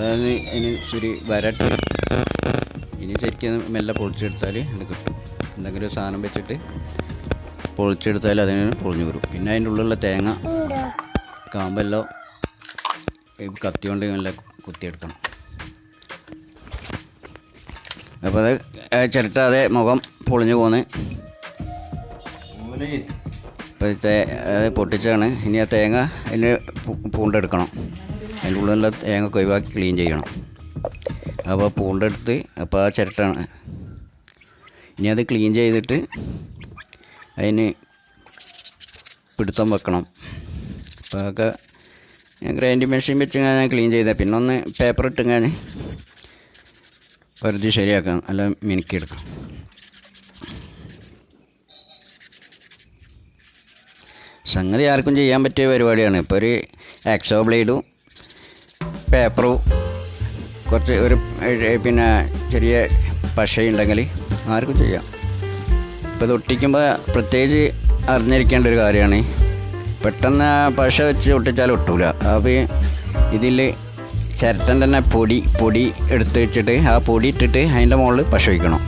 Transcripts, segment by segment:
അതായത് അതിന് ശരി വരട്ട്. ഇനി ശരിക്കും മെല്ലെ പൊളിച്ചെടുത്താൽ അത് കിട്ടും. എന്തെങ്കിലും ഒരു സാധനം വെച്ചിട്ട് പൊളിച്ചെടുത്താൽ അതിന് പൊളിഞ്ഞു വരും. പിന്നെ അതിന്റെ ഉള്ളിലുള്ള തേങ്ങ കാമ്പെല്ലാം കത്തി കൊണ്ട് നല്ല കുത്തിയെടുക്കണം. അപ്പോൾ അത് ചിരട്ടാതെ മുഖം പൊളിഞ്ഞു പോന്ന്. അത് പൊട്ടിച്ചാണ് ഇനി ആ തേങ്ങ അതിന് പൂണ്ടെടുക്കണം. അതിന്റെ ഉള്ളിലുള്ള തേങ്ങ ഒഴിവാക്കി ക്ലീൻ ചെയ്യണം. അപ്പോൾ പൂണ്ടെടുത്ത് അപ്പോൾ ആ ചിരട്ടാണ് ഇനി അത് ക്ലീൻ ചെയ്തിട്ട് അതിന് പിടുത്തം വെക്കണം. അപ്പോൾ അതൊക്കെ ഞാൻ ഗ്രൈൻഡിങ് മെഷീൻ വെച്ച് ഞാൻ ക്ലീൻ ചെയ്തത്. പിന്നെ ഒന്ന് പേപ്പർ ഇട്ട് ഞാൻ പരിധി ശരിയാക്കാം. അല്ല മിനുക്കിയെടുക്കാം സംഗതി ആർക്കും ചെയ്യാൻ പറ്റിയ പരിപാടിയാണ്. ഇപ്പോൾ ഒരു ആക്സോ ബ്ലേഡും പേപ്പറും കുറച്ച് ഒരു പിന്നെ ചെറിയ പശയുണ്ടെങ്കിൽ ആർക്കും ചെയ്യാം. ഇപ്പോൾ ഇത് ഒട്ടിക്കുമ്പോൾ പ്രത്യേകിച്ച് അറിഞ്ഞിരിക്കേണ്ട ഒരു കാര്യമാണ്. പെട്ടെന്ന് പശ വെച്ച് ഒട്ടിച്ചാൽ ഒട്ടൂല. അപ്പോൾ ഇതിൽ ചിരട്ടൻ തന്നെ പൊടി പൊടി എടുത്ത് വെച്ചിട്ട് ആ പൊടി ഇട്ടിട്ട് അതിന്റെ മുകളിൽ പശ വയ്ക്കണം.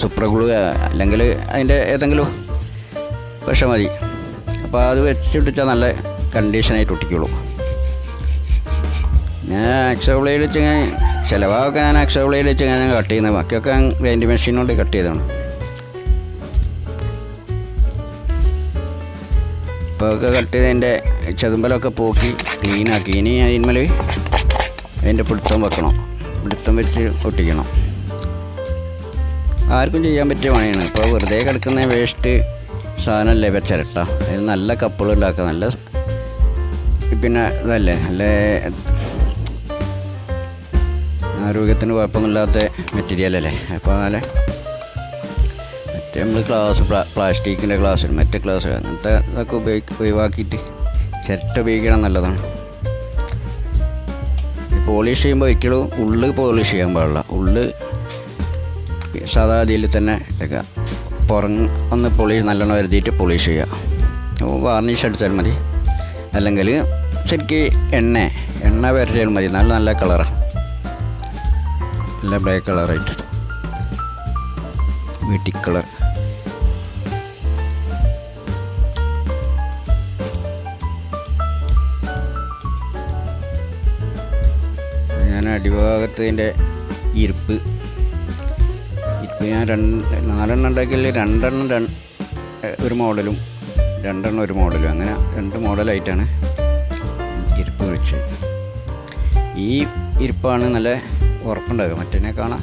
സൂപ്രഗ്ലൂ അല്ലെങ്കിൽ അതിന്റെ ഏതെങ്കിലും പശ മതി. അപ്പോൾ അത് വെച്ചിട്ടിച്ചാൽ നല്ല കണ്ടീഷനായിട്ട് ഒട്ടിക്കുള്ളൂ. ഞാൻ അക്ഷര ബ്ലേഡ് വെച്ച് ഞാൻ ചിലവാക്കെ ഞാൻ അക്ഷര ബ്ലേഡ് വെച്ച് ഞാൻ കട്ട് ചെയ്യുന്നത് ബാക്കിയൊക്കെ ഞാൻ ഗ്രൈൻഡ് മെഷീൻ കട്ട് ചെയ്തതാണ്. ഇപ്പോൾ ഒക്കെ കട്ട് ചെയ്തതിന്റെ ചെതുമ്പലൊക്കെ പോക്കി ക്ലീനാക്കി ഇനി അതിന്മേൽ അതിന്റെ പിടുത്തം വെക്കണം. പിടുത്തം വെച്ച് ഒട്ടിക്കണം. ആർക്കും ചെയ്യാൻ പറ്റിയ പണിയാണ്. ഇപ്പോൾ വെറുതെ കിടക്കുന്ന വേസ്റ്റ് സാധനമല്ലേ ഇപ്പം ചിരട്ട. അതിൽ നല്ല കപ്പുകൾ ഉണ്ടാക്കുക. നല്ല പിന്നെ ഇതല്ലേ? നല്ല ആരോഗ്യത്തിന് കുഴപ്പമില്ലാത്ത മെറ്റീരിയൽ അല്ലേ? അപ്പോൾ നല്ല മറ്റേ നമ്മൾ ഗ്ലാസ് പ്ലാസ്റ്റിക്കിന്റെ ഗ്ലാസ് മറ്റേ ഗ്ലാസ് അങ്ങനത്തെ ഇതൊക്കെ ഉപയോഗിക്ക ഒഴിവാക്കിയിട്ട് ചിരട്ട ഉപയോഗിക്കണം നല്ലതാണ്. പോളിഷ് ചെയ്യുമ്പോൾ ഒരിക്കലും ഉള്ളിൽ പോളിഷ് ചെയ്യാൻ പാടില്ല. ഉള്ളിൽ സാധാ രീതിയിൽ തന്നെ ഇട്ടേക്കുക പുറം ഒന്ന് പൊളി നല്ലോണം വരുത്തിയിട്ട് പോളിഷ് ചെയ്യുക. വാർണിഷ് അടിച്ചാൽ മതി. അല്ലെങ്കിൽ ശരിക്ക് എണ്ണ എണ്ണ വരച്ചാൽ മതി. നല്ല നല്ല കളറാണ് നല്ല ബ്ലാക്ക് കളറായിട്ട് വീട്ടി കളർ ഞാൻ അടിഭാഗത്ത് ഇതിന്റെ ഇരുപ്പ്. ഇരുപ്പ് ഞാൻ രണ്ട് നാലെണ്ണം ഉണ്ടാക്കിയ രണ്ടെണ്ണം രണ്ട് ഒരു മോഡലും രണ്ടെണ്ണം ഒരു മോഡലും. അങ്ങനെ രണ്ട് മോഡലായിട്ടാണ് ഇരുപ്പ് വെച്ചത്. ഈ ഇരിപ്പാണ് നല്ല ഉറപ്പുണ്ടാകുക മറ്റേനെ കാണാം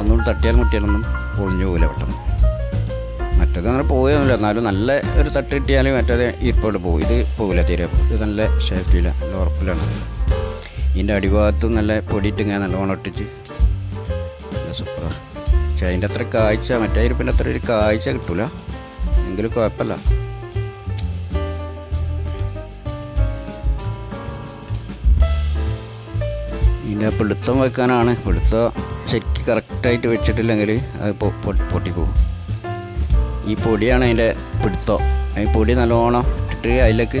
ഒന്നുകൂടി തട്ടിയാൽ മുട്ടിയാലൊന്നും പൊളിഞ്ഞു പോകില്ല പെട്ടെന്ന്. മറ്റേത് അങ്ങനെ പോവുകയൊന്നുമില്ല എന്നാലും നല്ല ഒരു തട്ട് കിട്ടിയാലും മറ്റേത് ഇരിപ്പോട്ട് പോകും. ഇത് പോകില്ല തീരെ. ഇത് നല്ല ഷേപ്പില്ല നല്ല ഉറപ്പിലാണ്. ഇതിന്റെ അടിഭാഗത്തും നല്ല പൊടിയിട്ട് ഇങ്ങനെ നല്ലോണം ഒട്ടിച്ച് നല്ല സൂപ്പറാണ് പക്ഷേ അതിന്റെ അത്ര കാഴ്ച മറ്റേ ഇരിപ്പിന്റെ അത്ര ഒരു കാഴ്ച കിട്ടൂല. എങ്കിലും കുഴപ്പമില്ല. ഇതിന്റെ പിടുത്തം വെക്കാനാണ്. പിടുത്തം ശരിക്കും കറക്റ്റായിട്ട് വെച്ചിട്ടില്ലെങ്കിൽ അത് പൊട്ടിപ്പോവും. ഈ പൊടിയാണ് അതിന്റെ പിടുത്തം. ഈ പൊടി നല്ലോണം ഇട്ടിട്ട് അതിലേക്ക്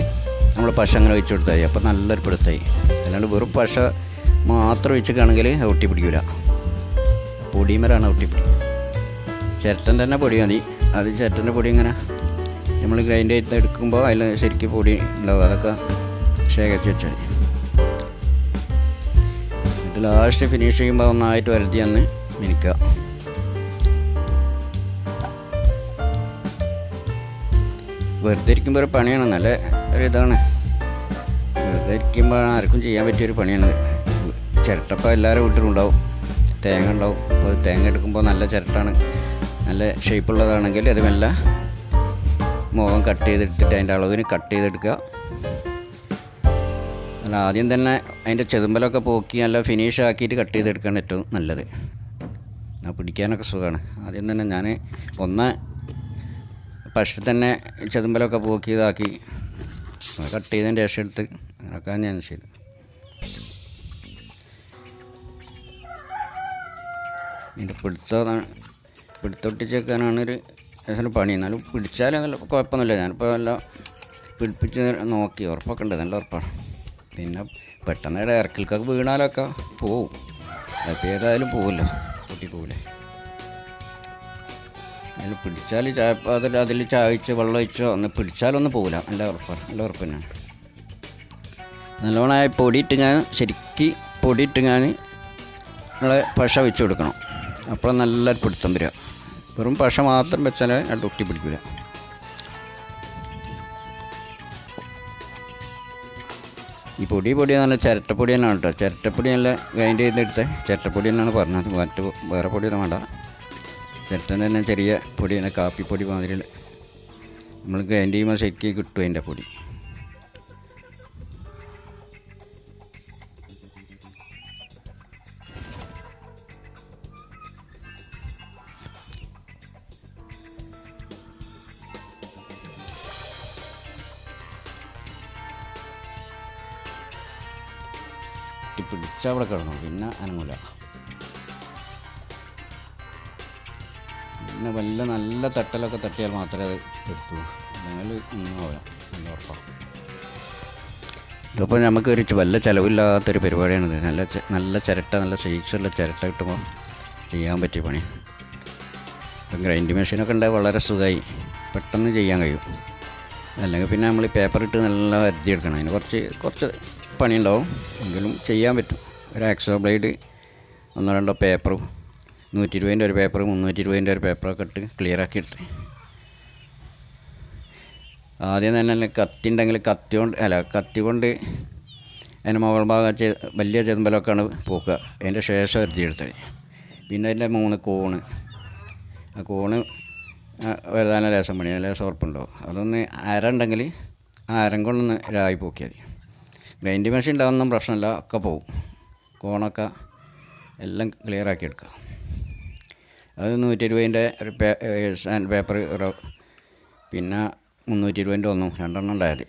നമ്മൾ പശ അങ്ങനെ വെച്ച് കൊടുത്താൽ അപ്പോൾ നല്ലൊരു പിടുത്തമായി അല്ലാണ്ട് വെറും പശ മാത്രം ഒഴിച്ചിട്ടാണെങ്കിൽ അത് ഒട്ടിപ്പിടിക്കില്ല പൊടിമരാണ് ഒട്ടിപ്പിടിക്കുക ചിരട്ടന്റെ തന്നെ പൊടി മതി. അത് ചിരട്ടന്റെ പൊടി ഇങ്ങനെ നമ്മൾ ഗ്രൈൻഡ് ചെയ്ത് എടുക്കുമ്പോൾ അതിൽ ശരിക്കും പൊടി ഉണ്ടാവും. അതൊക്കെ ശേഖരിച്ച് വെച്ചാൽ ലാസ്റ്റ് ഫിനിഷ് ചെയ്യുമ്പോൾ ഒന്നായിട്ട് വരുത്തി അന്ന് മിനിക്കുക. വെറുതെ ഇരിക്കുമ്പോൾ ഒരു പണിയാണ്. നല്ല ഒരു ഇതാണ്. വെറുതെ ഇരിക്കുമ്പോൾ ആർക്കും ചെയ്യാൻ പറ്റിയൊരു പണിയാണ്. ചിരട്ടപ്പം എല്ലാവരും വീട്ടിലുണ്ടാവും തേങ്ങ ഉണ്ടാവും. അപ്പോൾ തേങ്ങ എടുക്കുമ്പോൾ നല്ല ചിരട്ടാണ്. നല്ല ഷേപ്പുള്ളതാണെങ്കിൽ അത് മെല്ലെ മുഖം കട്ട് ചെയ്തെടുത്തിട്ട് അതിന്റെ അളവിന് കട്ട് ചെയ്തെടുക്കുക. അല്ല ആദ്യം തന്നെ അതിന്റെ ചെതുമ്പലൊക്കെ പോക്കി നല്ല ഫിനിഷ് ആക്കിയിട്ട് കട്ട് ചെയ്തെടുക്കാൻ ഏറ്റവും നല്ലത്. എന്നാൽ പിടിക്കാനൊക്കെ സുഖമാണ് ആദ്യം തന്നെ ഞാൻ ഒന്ന് പക്ഷെ തന്നെ ചെതുമ്പലൊക്കെ പോക്കി ഇതാക്കി. കട്ട് ചെയ്തതിന്റെ ശേഷം എടുത്ത് അങ്ങനെയൊക്കെ ഞാൻ ചെയ്തു ഇതിന്റെ പിടുത്തതാണ് പിടുത്തൊട്ടിച്ചേക്കാനാണ് ഒരു ഏകദേശം പണി. എന്നാലും പിടിച്ചാലും നല്ല കുഴപ്പമൊന്നുമില്ല. ഞാനിപ്പോൾ നല്ല പിടിപ്പിച്ച് നോക്കി. ഉറപ്പൊക്കെ ഉണ്ട്. നല്ല ഉറപ്പാണ്. പിന്നെ പെട്ടെന്ന് ഇറക്കിൽക്കൊക്കെ വീണാലൊക്കെ പോവും. അപ്പോൾ ഏതായാലും പോവില്ല പൊട്ടി പോവില്ലേ അതിൽ പിടിച്ചാൽ ചായ അതിൽ അതിൽ ചായച്ച് വെള്ളം ഒഴിച്ചോ ഒന്ന് പിടിച്ചാലൊന്നും പോകില്ല നല്ല ഉറപ്പാണ് നല്ല ഉറപ്പ് തന്നെയാണ്. നല്ലോണമായ പൊടിയിട്ട് ഞാൻ ശരിക്ക് പൊടിയിട്ട് ഞാൻ നമ്മളെ പശ വെച്ച് കൊടുക്കണം. അപ്പോൾ നല്ല പിടുത്തം വരിക. വെറും പശ മാത്രം വെച്ചാൽ അത് ഒട്ടി പിടിക്കില്ല ഈ പൊടി പൊടി നല്ല ചിരട്ടപ്പൊടി തന്നെയാണ് കേട്ടോ. ചിരട്ടപ്പൊടി നല്ല ഗ്രൈൻഡ് ചെയ്തെടുത്ത് ചിരട്ടപ്പൊടി തന്നെയാണ് പറഞ്ഞത്. മറ്റ് വേറെ പൊടിയൊന്നും വേണ്ട. ചിരട്ടന്റെ തന്നെ ചെറിയ പൊടി കാപ്പിപ്പൊടി മാതിരി നമ്മൾ ഗ്രൈൻഡ് ചെയ്യുമ്പോൾ ശരിക്കും കിട്ടും അതിന്റെ പൊടി. പിടിച്ച അവിടെ കിടന്നു പിന്നെ അനങ്ങൂല. പിന്നെ വല്ല നല്ല തട്ടലൊക്കെ തട്ടിയാൽ മാത്രമേ അത് എടുത്തുള്ളൂ. അല്ലെങ്കിൽ ഒന്നും നമുക്കൊരു ചെ- വല്ല ചിലവില്ലാത്തൊരു പരിപാടിയാണിത് നല്ല നല്ല ചിരട്ട നല്ല സൈസുള്ള ചിരട്ട കിട്ടുമ്പോൾ ചെയ്യാൻ പറ്റിയ പണി. ഇപ്പം ഗ്രൈൻഡ് മെഷീനൊക്കെ ഉണ്ടായി വളരെ സുഖമായി പെട്ടെന്ന് ചെയ്യാൻ കഴിയും. അല്ലെങ്കിൽ പിന്നെ നമ്മൾ പേപ്പർ ഇട്ട് നല്ല വരുത്തി എടുക്കണം അതിന് കുറച്ച് കുറച്ച് പണിയുണ്ടാവും. എങ്കിലും ചെയ്യാൻ പറ്റും. ഒരു ആക്സോ ബ്ലേഡ് ഒന്നോ രണ്ടോ പേപ്പറും നൂറ്റി ഇരുപതിന്റെ ഒരു പേപ്പർ മുന്നൂറ്റി ഇരുപതിന്റെ ഒരു പേപ്പറൊക്കെ ഇട്ട് ക്ലിയർ ആക്കി എടുത്ത്. ആദ്യം തന്നെ കത്തി ഉണ്ടെങ്കിൽ കത്തി കൊണ്ട് അല്ല കത്തി കൊണ്ട് അതിന്റെ മുകൾ ഭാഗം വലിയ ചെതുമ്പലൊക്കെയാണ് പോക്കുക. അതിന്റെ ശേഷം എഴുതിയെടുത്തത് പിന്നെ അതിന്റെ മൂന്ന് കോണ്. ആ കോണ് വലുതാന ലേശം പണി ലേശം ഉറപ്പുണ്ടാവും. അതൊന്ന് അര ഉണ്ടെങ്കിൽ ആ അരം കൊണ്ടൊന്ന് രായി പോക്കിയാൽ മതി. ഗ്രൈൻഡ് മെഷീൻ ഉണ്ടാകുന്ന പ്രശ്നമില്ല ഒക്കെ പോവും. കോണൊക്കെ എല്ലാം ക്ലിയർ ആക്കി എടുക്കുക. അത് നൂറ്റി ഇരുപതിന്റെ ഒരു പേ സാൻഡ് പേപ്പർ പിന്നെ മുന്നൂറ്റി ഇരുപതിന്റെ ഒന്നും രണ്ടെണ്ണം ഉണ്ടായാൽ